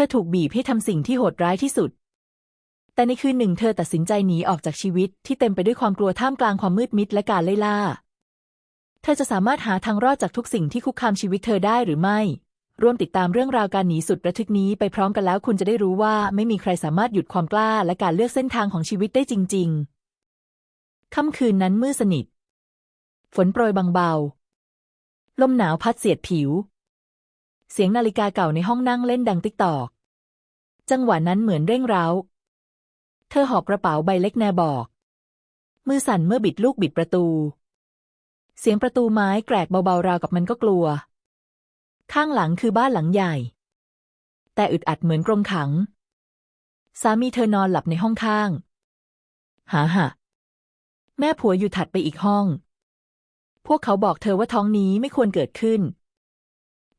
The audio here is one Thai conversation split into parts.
ธอถูกบีบให้ทำสิ่งที่โหดร้ายที่สุด แต่ในคืนหนึ่งเธอตัดสินใจหนีออกจากชีวิตที่เต็มไปด้วยความกลัวท่ามกลางความมืดมิดและการไล่ล่า เธอจะสามารถหาทางรอดจากทุกสิ่งที่คุกคามชีวิตเธอได้หรือไม่ ร่วมติดตามเรื่องราวการหนีสุดระทึกนี้ไปพร้อมกันแล้วคุณจะได้รู้ว่าไม่มีใครสามารถหยุดความกล้าและการเลือกเส้นทางของชีวิตได้จริง ๆ ค่ำคืนนั้นมืดสนิท ฝนโปรยบางเบา ลมหนาวพัดเสียดผิว เสียงนาฬิกาเก่าในห้องนั่งเล่นดังติ๊กตอก จังหวะนั้นเหมือนเร่งร้าเธอหอบกระเป๋าใบเล็กแนบอก มือสั่นเมื่อบิดลูกบิดประตู เสียงประตูไม้แกรกเบาๆราวกับมันก็กลัว ข้างหลังคือบ้านหลังใหญ่ แต่อึดอัดเหมือนกรงขัง สามีเธอนอนหลับในห้องข้าง หาหะแม่ผัวอยู่ถัดไปอีกห้อง พวกเขาบอกเธอว่าท้องนี้ไม่ควรเกิดขึ้น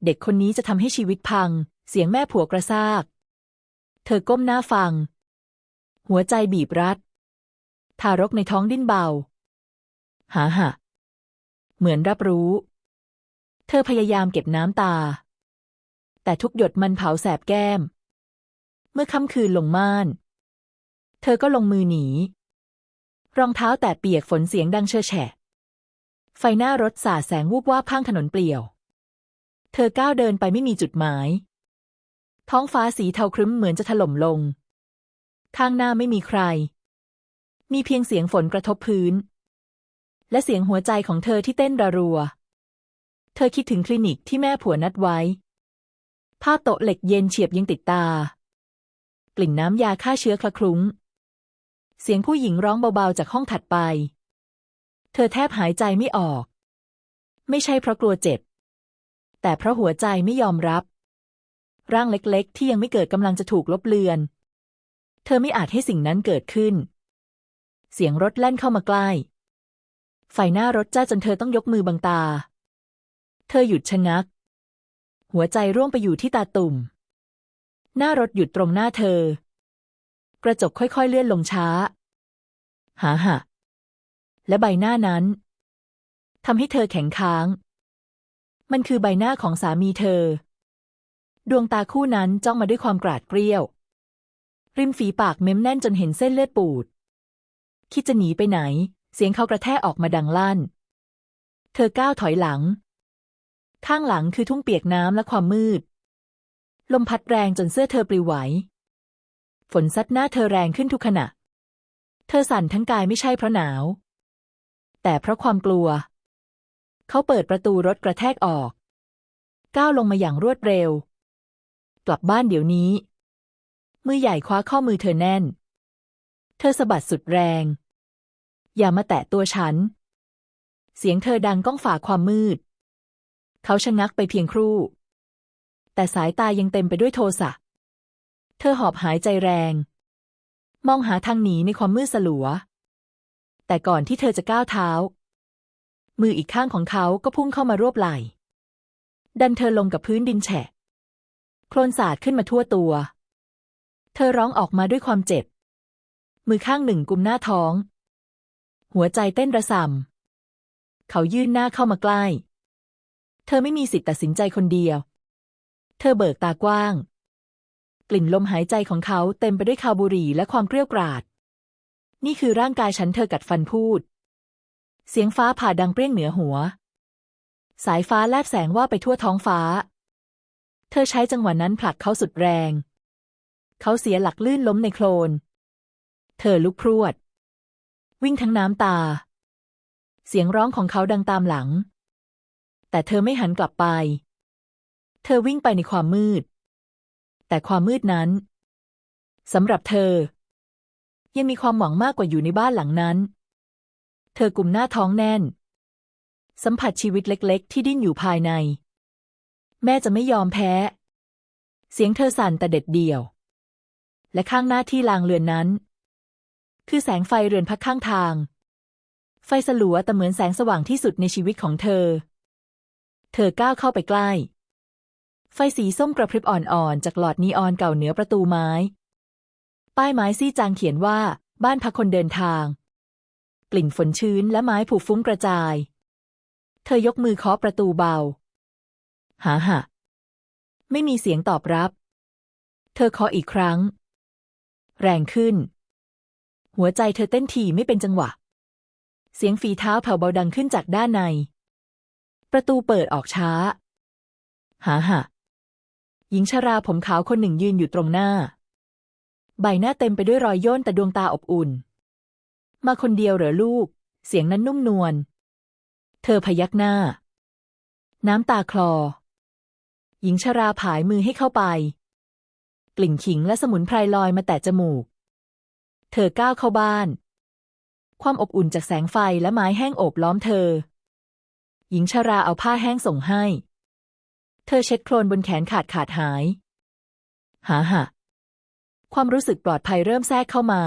เด็กคนนี้จะทำให้ชีวิตพัง เสียงแม่ผัวกระซาก เธอก้มหน้าฟัง หัวใจบีบรัด ทารกในท้องดิ้นเบา หาหะเหมือนรับรู้ เธอพยายามเก็บน้ำตา แต่ทุกหยดมันเผาแสบแก้ม เมื่อค่ำคืนลงม่าน เธอก็ลงมือหนี รองเท้าแตะเปียกฝนเสียงดังเชอแฉะ ไฟหน้ารถสาดแสงวูบวาบข้างถนนเปลี่ยว เธอก้าวเดินไปไม่มีจุดหมาย ท้องฟ้าสีเทาครึ้มเหมือนจะถล่มลง ข้างหน้าไม่มีใคร มีเพียงเสียงฝนกระทบพื้น และเสียงหัวใจของเธอที่เต้นระรัว เธอคิดถึงคลินิกที่แม่ผัวนัดไว้ ภาพโต๊ะเหล็กเย็นเฉียบยังติดตา กลิ่นน้ำยาฆ่าเชื้อคละคลุ้ง เสียงผู้หญิงร้องเบาๆจากห้องถัดไป เธอแทบหายใจไม่ออก ไม่ใช่เพราะกลัวเจ็บ แต่เพราะหัวใจไม่ยอมรับ ร่างเล็กๆ ที่ยังไม่เกิดกำลังจะถูกลบเลือน เธอไม่อาจให้สิ่งนั้นเกิดขึ้น เสียงรถแล่นเข้ามาใกล้ไฟหน้ารถจ้าจนเธอต้องยกมือบังตา เธอหยุดชะงัก หัวใจร่วงไปอยู่ที่ตาตุ่ม หน้ารถหยุดตรงหน้าเธอ กระจกค่อยๆเลื่อนลงช้า หาหะและใบหน้านั้นทำให้เธอแข็งค้าง มันคือใบหน้าของสามีเธอ ดวงตาคู่นั้นจ้องมาด้วยความกราดเกรี้ยว ริมฝีปากเม้มแน่นจนเห็นเส้นเลือดปูด คิดจะหนีไปไหน เสียงเขากระแทกออกมาดังลั่น เธอก้าวถอยหลัง ข้างหลังคือทุ่งเปียกน้ำและความมืด ลมพัดแรงจนเสื้อเธอปลิวไหว ฝนซัดหน้าเธอแรงขึ้นทุกขณะ เธอสั่นทั้งกายไม่ใช่เพราะหนาว แต่เพราะความกลัว เขาเปิดประตูรถกระแทกออก ก้าวลงมาอย่างรวดเร็ว กลับบ้านเดี๋ยวนี้ มือใหญ่คว้าข้อมือเธอแน่น เธอสะบัดสุดแรง อย่ามาแตะตัวฉัน เสียงเธอดังก้องฝ่าความมืด เขาชะงักไปเพียงครู่ แต่สายตายังเต็มไปด้วยโทสะ เธอหอบหายใจแรง มองหาทางหนีในความมืดสลัว แต่ก่อนที่เธอจะก้าวเท้า มืออีกข้างของเขาก็พุ่งเข้ามารวบไหล่ ดันเธอลงกับพื้นดินแฉะ โคลนสาดขึ้นมาทั่วตัว เธอร้องออกมาด้วยความเจ็บ มือข้างหนึ่งกุมหน้าท้อง หัวใจเต้นระส่ำเขายื่นหน้าเข้ามาใกล้ เธอไม่มีสิทธิ์ตัดสินใจคนเดียว เธอเบิกตากว้าง กลิ่นลมหายใจของเขาเต็มไปด้วยคาบุรีและความเกรี้ยวกราด นี่คือร่างกายฉันเธอกัดฟันพูด เสียงฟ้าผ่าดังเปรี้ยงเหนือหัว สายฟ้าแลบแสงว่าไปทั่วท้องฟ้า เธอใช้จังหวะนั้นผลักเขาสุดแรง เขาเสียหลักลื่นล้มในโคลน เธอลุกพรวด วิ่งทั้งน้ำตา เสียงร้องของเขาดังตามหลัง แต่เธอไม่หันกลับไป เธอวิ่งไปในความมืด แต่ความมืดนั้นสำหรับเธอ ยังมีความหวังมากกว่าอยู่ในบ้านหลังนั้น เธอกลุ่มหน้าท้องแน่น สัมผัสชีวิตเล็ก ๆ ที่ดิ้นอยู่ภายใน แม่จะไม่ยอมแพ้ เสียงเธอสั่นแต่เด็ดเดี่ยว และข้างหน้าที่ลางเรือนนั้น คือแสงไฟเรือนพักข้างทาง ไฟสลัวแต่เหมือนแสงสว่างที่สุดในชีวิตของเธอ เธอก้าวเข้าไปใกล้ ไฟสีส้มกระพริบอ่อนๆจากหลอดนีออนเก่าเหนือประตูไม้ ป้ายไม้ซี่จางเขียนว่าบ้านพักคนเดินทาง กลิ่นฝนชื้นและไม้ผุฟุ้งกระจาย เธอยกมือเคาะประตูเบา หาหะไม่มีเสียงตอบรับ เธอเคาะอีกครั้ง แรงขึ้น หัวใจเธอเต้นถี่ไม่เป็นจังหวะ เสียงฝีเท้าแผ่วเบาดังขึ้นจากด้านใน ประตูเปิดออกช้า หาหะหญิงชราผมขาวคนหนึ่งยืนอยู่ตรงหน้า ใบหน้าเต็มไปด้วยรอยย่นแต่ดวงตาอบอุ่น มาคนเดียวเหรอลูก เสียงนั้นนุ่มนวล เธอพยักหน้า น้ำตาคลอ หญิงชราผายมือให้เข้าไป กลิ่นขิงและสมุนไพรลอยมาแตะจมูก เธอก้าวเข้าบ้าน ความอบอุ่นจากแสงไฟและไม้แห้งโอบล้อมเธอ หญิงชราเอาผ้าแห้งส่งให้ เธอเช็ดโคลนบนแขนขาดขาดหาย หาหะความรู้สึกปลอดภัยเริ่มแทรกเข้ามา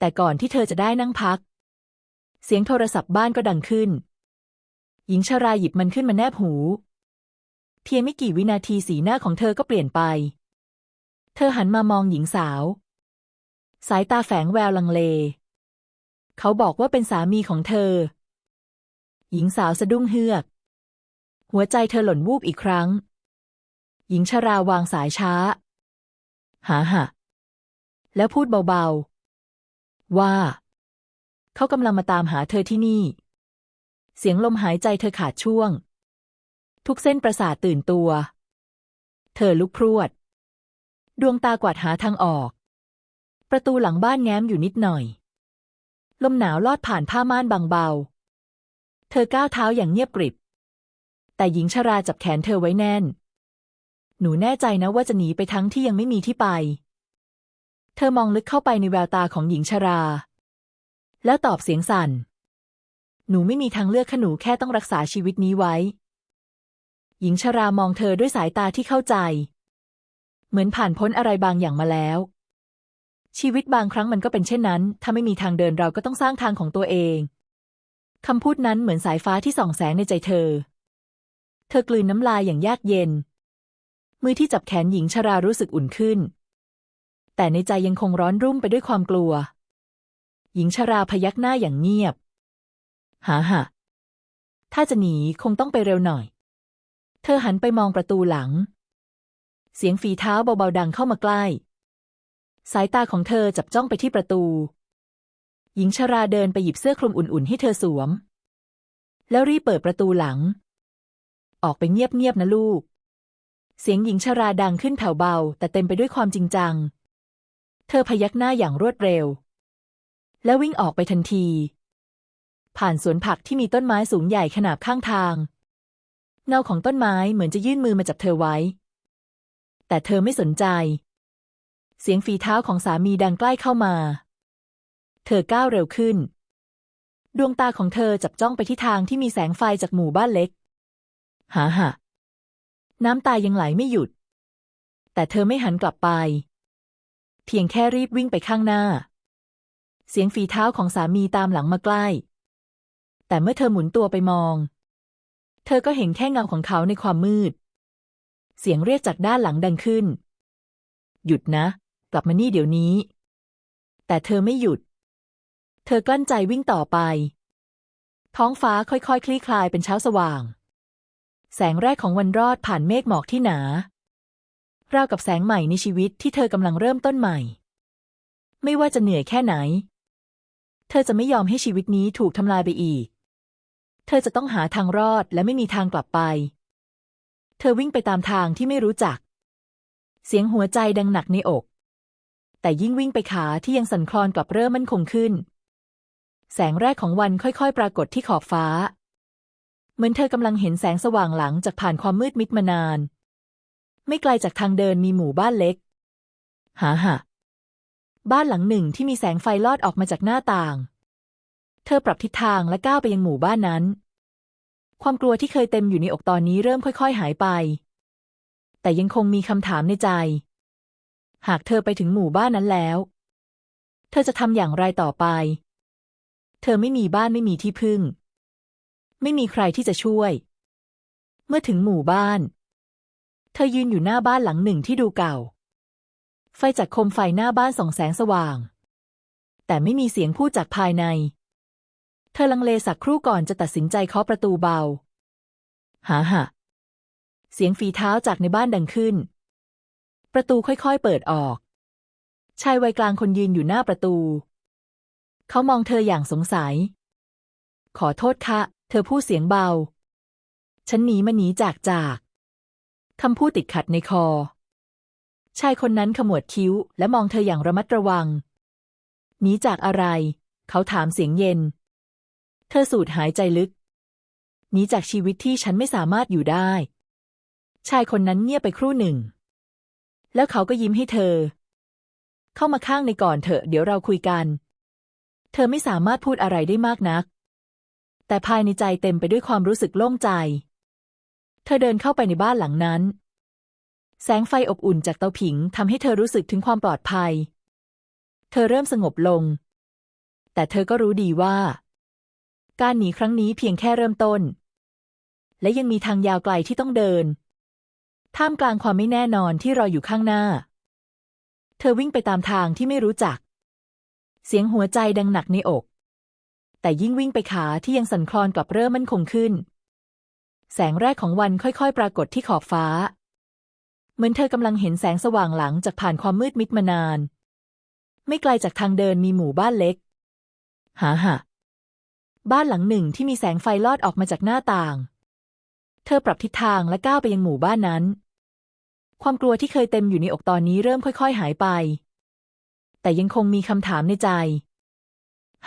แต่ก่อนที่เธอจะได้นั่งพัก เสียงโทรศัพท์บ้านก็ดังขึ้น หญิงชราหยิบมันขึ้นมาแนบหู เพียงไม่กี่วินาทีสีหน้าของเธอก็เปลี่ยนไป เธอหันมามองหญิงสาว สายตาแฝงแววลังเล เขาบอกว่าเป็นสามีของเธอ หญิงสาวสะดุ้งเฮือก หัวใจเธอหล่นวูบอีกครั้ง หญิงชราวางสายช้า หาหะแล้วพูดเบาๆ ว่า เขากำลังมาตามหาเธอที่นี่ เสียงลมหายใจเธอขาดช่วง ทุกเส้นประสาทตื่นตัว เธอลุกพรวด ดวงตากวาดหาทางออก ประตูหลังบ้านแง้มอยู่นิดหน่อย ลมหนาวลอดผ่านผ้าม่านบางเบา เธอก้าวเท้าอย่างเงียบกริบ แต่หญิงชราจับแขนเธอไว้แน่น หนูแน่ใจนะว่าจะหนีไปทั้งที่ยังไม่มีที่ไป ธอมองลึกเข้าไปในแววตาของหญิงชรา แล้วตอบเสียงสั่น หนูไม่มีทางเลือกขหนูแค่ต้องรักษาชีวิตนี้ไว้ หญิงชรามองเธอด้วยสายตาที่เข้าใจ เหมือนผ่านพ้นอะไรบางอย่างมาแล้ว ชีวิตบางครั้งมันก็เป็นเช่นนั้น ถ้าไม่มีทางเดินเราก็ต้องสร้างทางของตัวเอง คำพูดนั้นเหมือนสายฟ้าที่ส่องแสงในใจเธอ เธอกลืนน้ำลายอย่างยากเย็น มือที่จับแขนหญิงชรารู้สึกอุ่นขึ้น แต่ในใจยังคงร้อนรุ่มไปด้วยความกลัว หญิงชราพยักหน้าอย่างเงียบหาหะถ้าจะหนีคงต้องไปเร็วหน่อย เธอหันไปมองประตูหลัง เสียงฝีเท้าเบาๆดังเข้ามาใกล้ สายตาของเธอจับจ้องไปที่ประตู หญิงชราเดินไปหยิบเสื้อคลุมอุ่นๆให้เธอสวม แล้วรีบเปิดประตูหลัง ออกไปเงียบๆนะลูก เสียงหญิงชราดังขึ้นแผ่วเบา แต่เต็มไปด้วยความจริงจัง เธอพยักหน้าอย่างรวดเร็ว แล้ววิ่งออกไปทันที ผ่านสวนผักที่มีต้นไม้สูงใหญ่ขนาบข้างทาง เงาของต้นไม้เหมือนจะยื่นมือมาจับเธอไว้ แต่เธอไม่สนใจ เสียงฝีเท้าของสามีดังใกล้เข้ามา เธอก้าวเร็วขึ้น ดวงตาของเธอจับจ้องไปที่ทางที่มีแสงไฟจากหมู่บ้านเล็กหาหะน้ำตายังไหลไม่หยุด แต่เธอไม่หันกลับไป พียงแค่รีบวิ่งไปข้างหน้า เสียงฝีเท้าของสามีตามหลังมาใกล้ แต่เมื่อเธอหมุนตัวไปมอง เธอก็เห็นแค่เงาของเขาในความมืด เสียงเรียกจากด้านหลังดังขึ้น หยุดนะ กลับมานี่เดี๋ยวนี้ แต่เธอไม่หยุด เธอกลั้นใจวิ่งต่อไป ท้องฟ้าค่อยๆคลี่คลายเป็นเช้าสว่าง แสงแรกของวันรอดผ่านเมฆหมอกที่หนา ราวกับแสงใหม่ในชีวิตที่เธอกำลังเริ่มต้นใหม่ ไม่ว่าจะเหนื่อยแค่ไหน เธอจะไม่ยอมให้ชีวิตนี้ถูกทำลายไปอีก เธอจะต้องหาทางรอดและไม่มีทางกลับไป เธอวิ่งไปตามทางที่ไม่รู้จัก เสียงหัวใจดังหนักในอก แต่ยิ่งวิ่งไปขาที่ยังสั่นคลอนกลับเริ่มมั่นคงขึ้น แสงแรกของวันค่อยๆ ปรากฏที่ขอบฟ้า เหมือนเธอกำลังเห็นแสงสว่างหลังจากผ่านความมืดมิดมานาน ไม่ไกลจากทางเดินมีหมู่บ้านเล็ก หาหะบ้านหลังหนึ่งที่มีแสงไฟลอดออกมาจากหน้าต่าง เธอปรับทิศทางและก้าวไปยังหมู่บ้านนั้น ความกลัวที่เคยเต็มอยู่ในอกตอนนี้เริ่มค่อย ๆ หายไป แต่ยังคงมีคำถามในใจ หากเธอไปถึงหมู่บ้านนั้นแล้ว เธอจะทำอย่างไรต่อไป เธอไม่มีบ้านไม่มีที่พึ่ง ไม่มีใครที่จะช่วย เมื่อถึงหมู่บ้านเธอยืนอยู่หน้าบ้านหลังหนึ่งที่ดูเก่า ไฟจากโคมไฟหน้าบ้านส่องแสงสว่าง แต่ไม่มีเสียงพูดจากภายใน เธอลังเลสักครู่ก่อนจะตัดสินใจเคาะประตูเบา หาหะเสียงฝีเท้าจากในบ้านดังขึ้น ประตูค่อยๆเปิดออก ชายวัยกลางคนยืนอยู่หน้าประตู เขามองเธออย่างสงสัย ขอโทษค่ะเธอพูดเสียงเบา ฉันหนีมาหนีจากจาก คำพูดติดขัดในคอ ชายคนนั้นขมวดคิ้ว และมองเธออย่างระมัดระวัง หนีจากอะไร เขาถามเสียงเย็น เธอสูดหายใจลึก หนีจากชีวิตที่ฉันไม่สามารถอยู่ได้ ชายคนนั้นเงียบไปครู่หนึ่ง แล้วเขาก็ยิ้มให้เธอ เข้ามาข้างในก่อนเถอะ เดี๋ยวเราคุยกัน เธอไม่สามารถพูดอะไรได้มากนัก แต่ภายในใจเต็มไปด้วยความรู้สึกโล่งใจ ธอเดินเข้าไปในบ้านหลังนั้น แสงไฟอบอุ่นจากเตาผิงทำให้เธอรู้สึกถึงความปลอดภัย เธอเริ่มสงบลง แต่เธอก็รู้ดีว่า การหนีครั้งนี้เพียงแค่เริ่มต้น และยังมีทางยาวไกลที่ต้องเดิน ท่ามกลางความไม่แน่นอนที่รออยู่ข้างหน้า เธอวิ่งไปตามทางที่ไม่รู้จัก เสียงหัวใจดังหนักในอก แต่ยิ่งวิ่งไปขาที่ยังสั่นคลอนกลับเริ่มมั่นคงขึ้น แสงแรกของวันค่อยๆ ปรากฏที่ขอบฟ้า เหมือนเธอกำลังเห็นแสงสว่างหลังจากผ่านความมืดมิดมานาน ไม่ไกลจากทางเดินมีหมู่บ้านเล็ก หาหะบ้านหลังหนึ่งที่มีแสงไฟลอดออกมาจากหน้าต่าง เธอปรับทิศทางและก้าวไปยังหมู่บ้านนั้น ความกลัวที่เคยเต็มอยู่ในอกตอนนี้เริ่มค่อย ๆ หายไป แต่ยังคงมีคำถามในใจ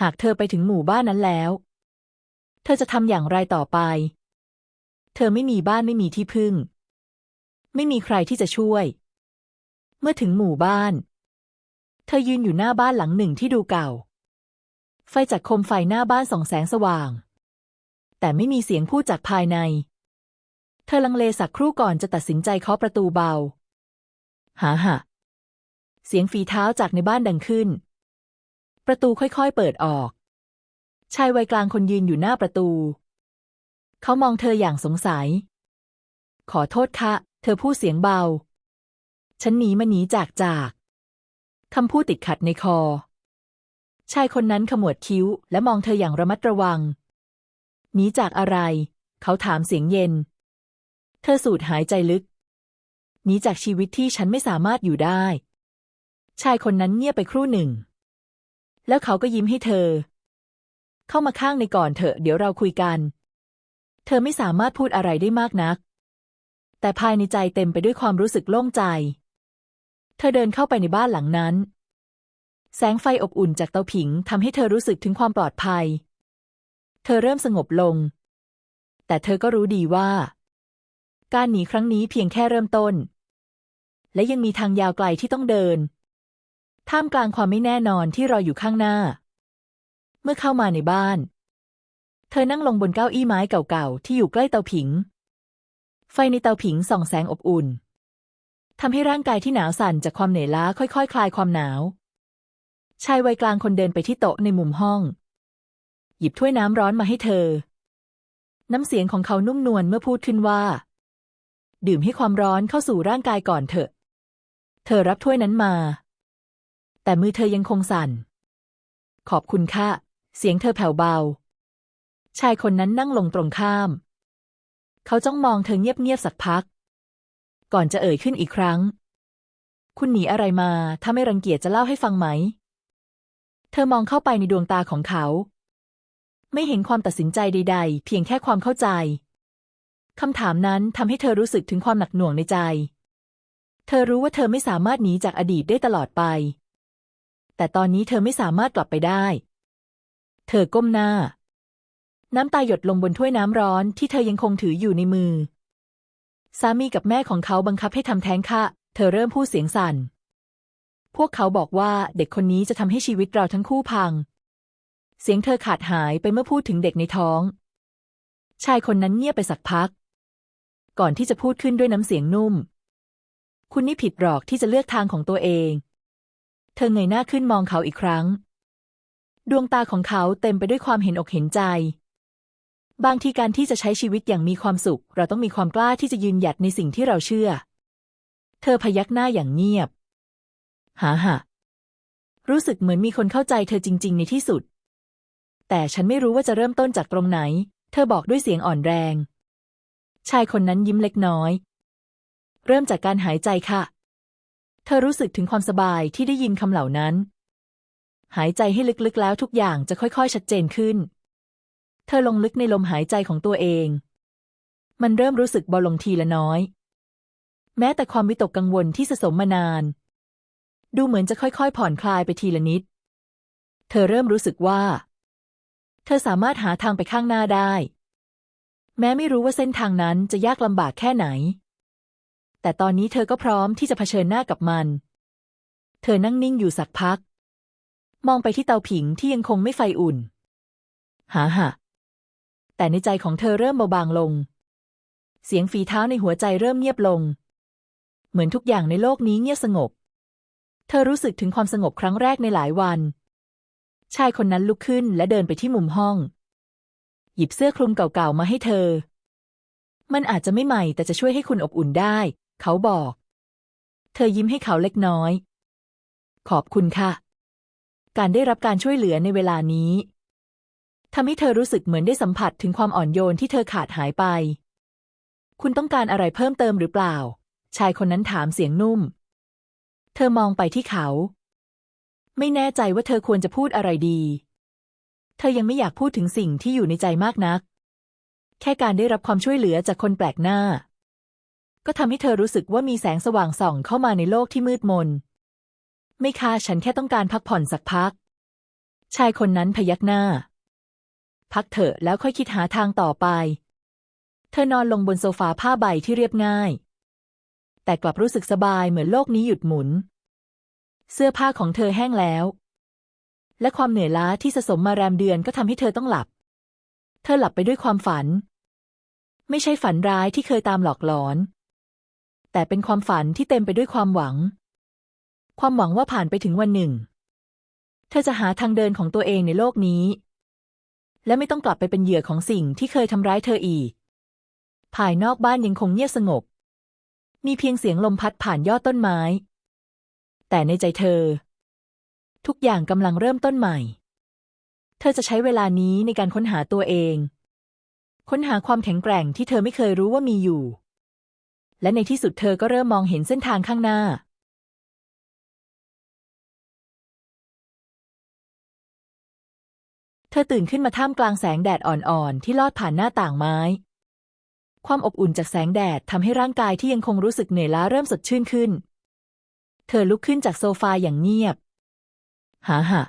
หากเธอไปถึงหมู่บ้านนั้นแล้ว เธอจะทำอย่างไรต่อไป เธอไม่มีบ้านไม่มีที่พึ่ง ไม่มีใครที่จะช่วย เมื่อถึงหมู่บ้าน เธอยืนอยู่หน้าบ้านหลังหนึ่งที่ดูเก่า ไฟจากโคมไฟหน้าบ้านส่องแสงสว่าง แต่ไม่มีเสียงพูดจากภายใน เธอลังเลสักครู่ก่อนจะตัดสินใจเคาะประตูเบา หาหะเสียงฝีเท้าจากในบ้านดังขึ้น ประตูค่อยๆเปิดออก ชายวัยกลางคนยืนอยู่หน้าประตู เขามองเธออย่างสงสัย ขอโทษค่ะ เธอพูดเสียงเบา ฉันหนีมาหนีจากจากคำพูดติดขัดในคอ ชายคนนั้นขมวดคิ้ว และมองเธออย่างระมัดระวัง หนีจากอะไร เขาถามเสียงเย็น เธอสูดหายใจลึก หนีจากชีวิตที่ฉันไม่สามารถอยู่ได้ ชายคนนั้นเงียบไปครู่หนึ่ง แล้วเขาก็ยิ้มให้เธอ เข้ามาข้างในก่อนเถอะ เดี๋ยวเราคุยกัน เธอไม่สามารถพูดอะไรได้มากนัก แต่ภายในใจเต็มไปด้วยความรู้สึกโล่งใจ เธอเดินเข้าไปในบ้านหลังนั้น แสงไฟอบอุ่นจากเตาผิงทำให้เธอรู้สึกถึงความปลอดภัย เธอเริ่มสงบลง แต่เธอก็รู้ดีว่า การหนีครั้งนี้เพียงแค่เริ่มต้น และยังมีทางยาวไกลที่ต้องเดิน ท่ามกลางความไม่แน่นอนที่รออยู่ข้างหน้า เมื่อเข้ามาในบ้าน เธอนั่งลงบนเก้าอี้ไม้เก่าๆ ที่อยู่ใกล้เตาผิง ไฟในเตาผิงส่องแสงอบอุ่นทำให้ร่างกายที่หนาวสั่นจากความเหนื่อยล้าค่อยๆคคลายความหนาว ชายวัยกลางคนเดินไปที่โต๊ะในมุมห้อง หยิบถ้วยน้ำร้อนมาให้เธอ น้ำเสียงของเขานุ่มนวลเมื่อพูดขึ้นว่า ดื่มให้ความร้อนเข้าสู่ร่างกายก่อนเถอะ เธอรับถ้วยนั้นมา แต่มือเธอยังคงสั่น ขอบคุณค่ะ เสียงเธอแผ่วเบา ชายคนนั้นนั่งลงตรงข้าม เขาจ้องมองเธอเงียบๆสักพัก ก่อนจะเอ่ยขึ้นอีกครั้ง คุณหนีอะไรมา ถ้าไม่รังเกียจจะเล่าให้ฟังไหม เธอมองเข้าไปในดวงตาของเขา ไม่เห็นความตัดสินใจใด ๆ เพียงแค่ความเข้าใจคำถามนั้นทำให้เธอรู้สึกถึงความหนักหน่วงในใจ เธอรู้ว่าเธอไม่สามารถหนีจากอดีตได้ตลอดไป แต่ตอนนี้เธอไม่สามารถกลับไปได้ เธอก้มหน้า น้ำตาหยดลงบนถ้วยน้ำร้อนที่เธอยังคงถืออยู่ในมือ สามีกับแม่ของเขาบังคับให้ทำแท้งค่ะ เธอเริ่มพูดเสียงสั่น พวกเขาบอกว่าเด็กคนนี้จะทำให้ชีวิตเราทั้งคู่พัง เสียงเธอขาดหายไปเมื่อพูดถึงเด็กในท้อง ชายคนนั้นเงียบไปสักพัก ก่อนที่จะพูดขึ้นด้วยน้ำเสียงนุ่ม คุณนี่ผิดหรอกที่จะเลือกทางของตัวเอง เธอเงยหน้าขึ้นมองเขาอีกครั้ง ดวงตาของเขาเต็มไปด้วยความเห็นอกเห็นใจ บางทีการที่จะใช้ชีวิตอย่างมีความสุข เราต้องมีความกล้าที่จะยืนหยัดในสิ่งที่เราเชื่อ เธอพยักหน้าอย่างเงียบหาหะรู้สึกเหมือนมีคนเข้าใจเธอจริง ๆ ในที่สุด แต่ฉันไม่รู้ว่าจะเริ่มต้นจากตรงไหน เธอบอกด้วยเสียงอ่อนแรง ชายคนนั้นยิ้มเล็กน้อย เริ่มจากการหายใจค่ะ เธอรู้สึกถึงความสบายที่ได้ยินคำเหล่านั้น หายใจให้ลึกๆแล้วทุกอย่างจะค่อย ๆ ชัดเจนขึ้น เธอลงลึกในลมหายใจของตัวเอง มันเริ่มรู้สึกเบาลงทีละน้อย แม้แต่ความวิตกกังวลที่สะสมมานาน ดูเหมือนจะค่อยๆ ผ่อนคลายไปทีละนิด เธอเริ่มรู้สึกว่า เธอสามารถหาทางไปข้างหน้าได้ แม้ไม่รู้ว่าเส้นทางนั้นจะยากลำบากแค่ไหน แต่ตอนนี้เธอก็พร้อมที่จะเผชิญหน้ากับมัน เธอนั่งนิ่งอยู่สักพัก มองไปที่เตาผิงที่ยังคงไม่ไฟอุ่นหาหะ แต่ในใจของเธอเริ่มเบาบางลง เสียงฝีเท้าในหัวใจเริ่มเงียบลง เหมือนทุกอย่างในโลกนี้เงียบสงบ เธอรู้สึกถึงความสงบครั้งแรกในหลายวัน ชายคนนั้นลุกขึ้นและเดินไปที่มุมห้อง หยิบเสื้อคลุมเก่าๆมาให้เธอ มันอาจจะไม่ใหม่แต่จะช่วยให้คุณอบอุ่นได้ เขาบอก เธอยิ้มให้เขาเล็กน้อย ขอบคุณค่ะ การได้รับการช่วยเหลือในเวลานี้ ทำให้เธอรู้สึกเหมือนได้สัมผัสถึงความอ่อนโยนที่เธอขาดหายไป คุณต้องการอะไรเพิ่มเติมหรือเปล่า ชายคนนั้นถามเสียงนุ่ม เธอมองไปที่เขา ไม่แน่ใจว่าเธอควรจะพูดอะไรดี เธอยังไม่อยากพูดถึงสิ่งที่อยู่ในใจมากนัก แค่การได้รับความช่วยเหลือจากคนแปลกหน้า ก็ทำให้เธอรู้สึกว่ามีแสงสว่างส่องเข้ามาในโลกที่มืดมน ไม่ค่ะฉันแค่ต้องการพักผ่อนสักพัก ชายคนนั้นพยักหน้า พักเถอะแล้วค่อยคิดหาทางต่อไป เธอนอนลงบนโซฟาผ้าใบที่เรียบง่าย แต่กลับรู้สึกสบายเหมือนโลกนี้หยุดหมุน เสื้อผ้าของเธอแห้งแล้ว และความเหนื่อยล้าที่สะสมมาแรมเดือนก็ทำให้เธอต้องหลับ เธอหลับไปด้วยความฝัน ไม่ใช่ฝันร้ายที่เคยตามหลอกหลอน แต่เป็นความฝันที่เต็มไปด้วยความหวัง ความหวังว่าผ่านไปถึงวันหนึ่ง เธอจะหาทางเดินของตัวเองในโลกนี้ และไม่ต้องกลับไปเป็นเหยื่อของสิ่งที่เคยทำร้ายเธออีก ภายนอกบ้านยังคงเงียบสงบ มีเพียงเสียงลมพัดผ่านยอดต้นไม้ แต่ในใจเธอ ทุกอย่างกำลังเริ่มต้นใหม่ เธอจะใช้เวลานี้ในการค้นหาตัวเอง ค้นหาความแข็งแกร่งที่เธอไม่เคยรู้ว่ามีอยู่ และในที่สุดเธอก็เริ่มมองเห็นเส้นทางข้างหน้า เธอตื่นขึ้นมาท่ามกลางแสงแดดอ่อนๆ ที่ลอดผ่านหน้าต่างไม้ ความอบอุ่นจากแสงแดดทำให้ร่างกายที่ยังคงรู้สึกเหนื่อยล้าเริ่มสดชื่นขึ้น เธอลุกขึ้นจากโซฟาอย่างเงียบ หาหะ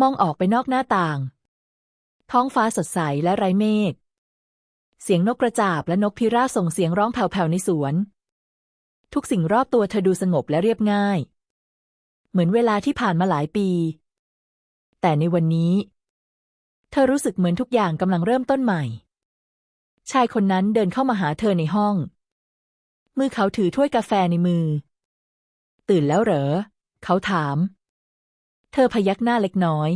มองออกไปนอกหน้าต่าง ท้องฟ้าสดใสและไร้เมฆ เสียงนกกระจาบและนกพิราบส่งเสียงร้องแผ่วๆในสวน ทุกสิ่งรอบตัวเธอดูสงบและเรียบง่าย เหมือนเวลาที่ผ่านมาหลายปี แต่ในวันนี้ เธอรู้สึกเหมือนทุกอย่างกำลังเริ่มต้นใหม่ ชายคนนั้นเดินเข้ามาหาเธอในห้อง มือเขาถือถ้วยกาแฟในมือ ตื่นแล้วเหรอ เขาถาม เธอพยักหน้าเล็กน้อย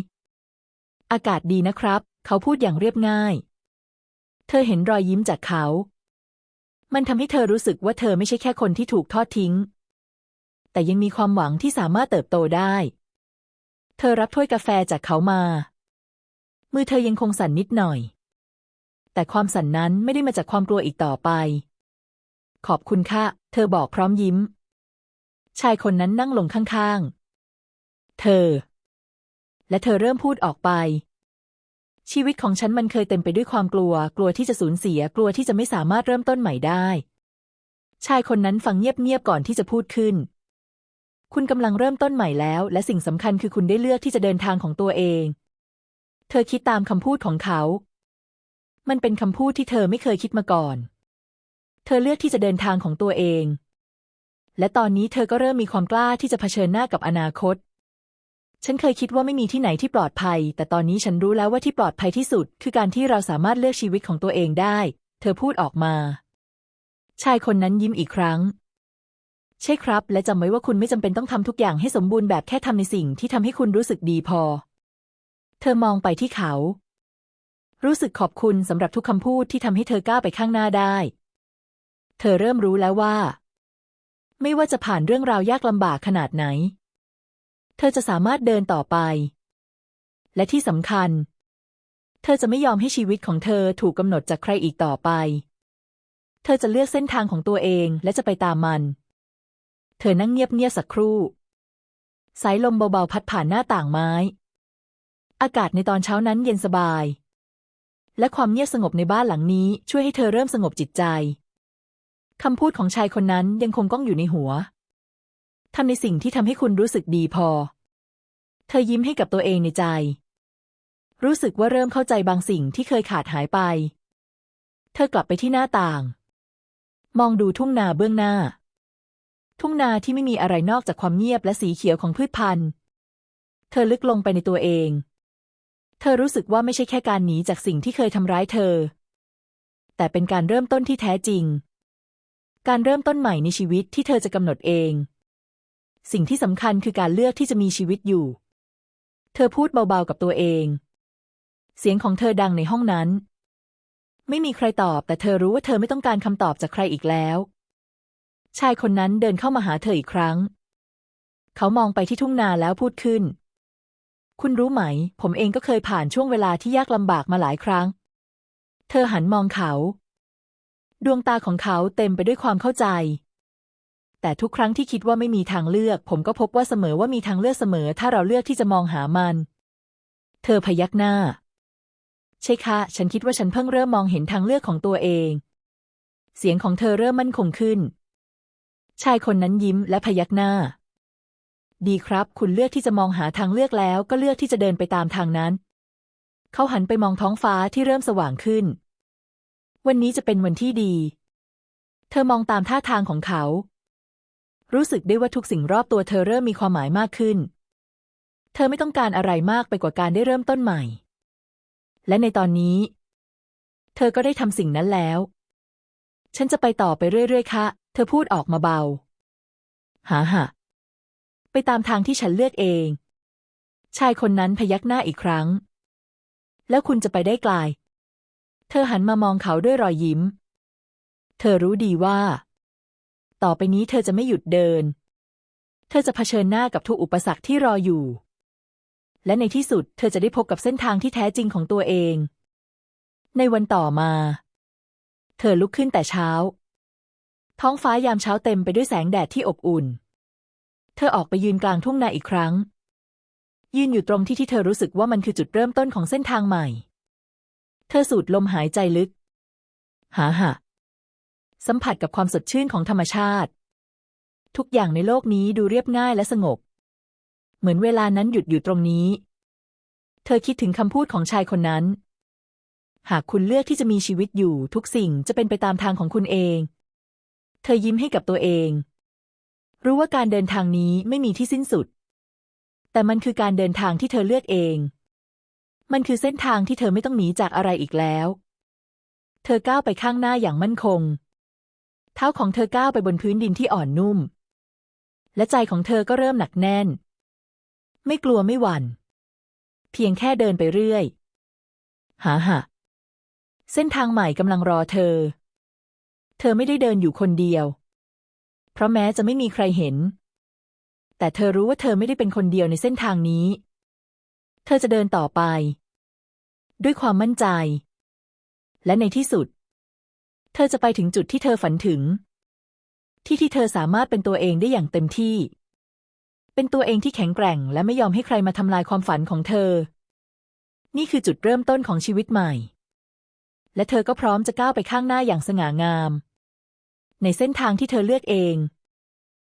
อากาศดีนะครับ เขาพูดอย่างเรียบง่าย เธอเห็นรอยยิ้มจากเขา มันทำให้เธอรู้สึกว่าเธอไม่ใช่แค่คนที่ถูกทอดทิ้ง แต่ยังมีความหวังที่สามารถเติบโตได้ เธอรับถ้วยกาแฟจากเขามา มือเธอยังคงสั่นนิดหน่อย แต่ความสั่นนั้นไม่ได้มาจากความกลัวอีกต่อไป ขอบคุณค่ะ เธอบอกพร้อมยิ้ม ชายคนนั้นนั่งลงข้างๆ เธอ และเธอเริ่มพูดออกไป ชีวิตของฉันมันเคยเต็มไปด้วยความกลัว กลัวที่จะสูญเสีย กลัวที่จะไม่สามารถเริ่มต้นใหม่ได้ ชายคนนั้นฟังเงียบๆก่อนที่จะพูดขึ้นคุณกำลังเริ่มต้นใหม่แล้ว และสิ่งสำคัญคือคุณได้เลือกที่จะเดินทางของตัวเอง เธอคิดตามคำพูดของเขา มันเป็นคำพูดที่เธอไม่เคยคิดมาก่อน เธอเลือกที่จะเดินทางของตัวเอง และตอนนี้เธอก็เริ่มมีความกล้าที่จะเผชิญหน้ากับอนาคต ฉันเคยคิดว่าไม่มีที่ไหนที่ปลอดภัย แต่ตอนนี้ฉันรู้แล้วว่าที่ปลอดภัยที่สุด คือการที่เราสามารถเลือกชีวิตของตัวเองได้ เธอพูดออกมา ชายคนนั้นยิ้มอีกครั้งใช่ครับ และจำไว้ว่าคุณไม่จำเป็นต้องทำทุกอย่างให้สมบูรณ์แบบแค่ทำในสิ่งที่ทำให้คุณรู้สึกดีพอ เธอมองไปที่เขา รู้สึกขอบคุณสำหรับทุกคำพูดที่ทำให้เธอก้าวไปข้างหน้าได้ เธอเริ่มรู้แล้วว่า ไม่ว่าจะผ่านเรื่องราวยากลำบากขนาดไหน เธอจะสามารถเดินต่อไป และที่สำคัญ เธอจะไม่ยอมให้ชีวิตของเธอถูกกำหนดจากใครอีกต่อไป เธอจะเลือกเส้นทางของตัวเองและจะไปตามมัน เธอนั่งเงียบๆสักครู่สายลมเบาๆพัดผ่านหน้าต่างไม้ อากาศในตอนเช้านั้นเย็นสบาย และความเงียบสงบในบ้านหลังนี้ช่วยให้เธอเริ่มสงบจิตใจคำพูดของชายคนนั้นยังคงก้องอยู่ในหัวทำในสิ่งที่ทำให้คุณรู้สึกดีพอ เธอยิ้มให้กับตัวเองในใจ รู้สึกว่าเริ่มเข้าใจบางสิ่งที่เคยขาดหายไป เธอกลับไปที่หน้าต่าง มองดูทุ่งนาเบื้องหน้า ทุ่งนาที่ไม่มีอะไรนอกจากความเงียบและสีเขียวของพืชพันธุ์ เธอลึกลงไปในตัวเอง เธอรู้สึกว่าไม่ใช่แค่การหนีจากสิ่งที่เคยทำร้ายเธอ แต่เป็นการเริ่มต้นที่แท้จริง การเริ่มต้นใหม่ในชีวิตที่เธอจะกำหนดเอง สิ่งที่สำคัญคือการเลือกที่จะมีชีวิตอยู่ เธอพูดเบาๆกับตัวเอง เสียงของเธอดังในห้องนั้น ไม่มีใครตอบแต่เธอรู้ว่าเธอไม่ต้องการคำตอบจากใครอีกแล้ว ชายคนนั้นเดินเข้ามาหาเธออีกครั้ง เขามองไปที่ทุ่งนาแล้วพูดขึ้น คุณรู้ไหม ผมเองก็เคยผ่านช่วงเวลาที่ยากลำบากมาหลายครั้ง เธอหันมองเขา ดวงตาของเขาเต็มไปด้วยความเข้าใจ แต่ทุกครั้งที่คิดว่าไม่มีทางเลือก ผมก็พบว่าเสมอว่ามีทางเลือกเสมอ ถ้าเราเลือกที่จะมองหามัน เธอพยักหน้า ใช่คะฉันคิดว่าฉันเพิ่งเริ่มมองเห็นทางเลือกของตัวเอง เสียงของเธอเริ่มมั่นคงขึ้น ชายคนนั้นยิ้มและพยักหน้า ดีครับ คุณเลือกที่จะมองหาทางเลือกแล้วก็เลือกที่จะเดินไปตามทางนั้น เขาหันไปมองท้องฟ้าที่เริ่มสว่างขึ้น วันนี้จะเป็นวันที่ดี เธอมองตามท่าทางของเขา รู้สึกได้ว่าทุกสิ่งรอบตัวเธอเริ่มมีความหมายมากขึ้น เธอไม่ต้องการอะไรมากไปกว่าการได้เริ่มต้นใหม่ และในตอนนี้ เธอก็ได้ทำสิ่งนั้นแล้ว ฉันจะไปต่อไปเรื่อยๆค่ะ เธอพูดออกมาเบา หาหะ ไปตามทางที่ฉันเลือกเอง ชายคนนั้นพยักหน้าอีกครั้ง แล้วคุณจะไปได้ไกล เธอหันมามองเขาด้วยรอยยิ้ม เธอรู้ดีว่า ต่อไปนี้เธอจะไม่หยุดเดิน เธอจะเผชิญหน้ากับทุกอุปสรรคที่รออยู่ และในที่สุดเธอจะได้พบกับเส้นทางที่แท้จริงของตัวเอง ในวันต่อมา เธอลุกขึ้นแต่เช้า ท้องฟ้ายามเช้าเต็มไปด้วยแสงแดดที่อบอุ่น เธอออกไปยืนกลางทุ่งนาอีกครั้ง ยืนอยู่ตรงที่ที่เธอรู้สึกว่ามันคือจุดเริ่มต้นของเส้นทางใหม่ เธอสูดลมหายใจลึก หาหะสัมผัสกับความสดชื่นของธรรมชาติ ทุกอย่างในโลกนี้ดูเรียบง่ายและสงบ เหมือนเวลานั้นหยุดอยู่ตรงนี้ เธอคิดถึงคำพูดของชายคนนั้น หากคุณเลือกที่จะมีชีวิตอยู่ทุกสิ่งจะเป็นไปตามทางของคุณเอง เธอยิ้มให้กับตัวเอง รู้ว่าการเดินทางนี้ไม่มีที่สิ้นสุด แต่มันคือการเดินทางที่เธอเลือกเอง มันคือเส้นทางที่เธอไม่ต้องหนีจากอะไรอีกแล้ว เธอก้าวไปข้างหน้าอย่างมั่นคง เท้าของเธอก้าวไปบนพื้นดินที่อ่อนนุ่ม และใจของเธอก็เริ่มหนักแน่น ไม่กลัวไม่หวัน่น เพียงแค่เดินไปเรื่อย หาหะเส้นทางใหม่กำลังรอเธอ เธอไม่ได้เดินอยู่คนเดียว เพราะแม้จะไม่มีใครเห็น แต่เธอรู้ว่าเธอไม่ได้เป็นคนเดียวในเส้นทางนี้ เธอจะเดินต่อไป ด้วยความมั่นใจ และในที่สุด เธอจะไปถึงจุดที่เธอฝันถึง ที่ที่เธอสามารถเป็นตัวเองได้อย่างเต็มที่ เป็นตัวเองที่แข็งแกร่ง และไม่ยอมให้ใครมาทำลายความฝันของเธอ นี่คือจุดเริ่มต้นของชีวิตใหม่ และเธอก็พร้อมจะก้าวไปข้างหน้าอย่างสง่างาม ในเส้นทางที่เธอเลือกเอง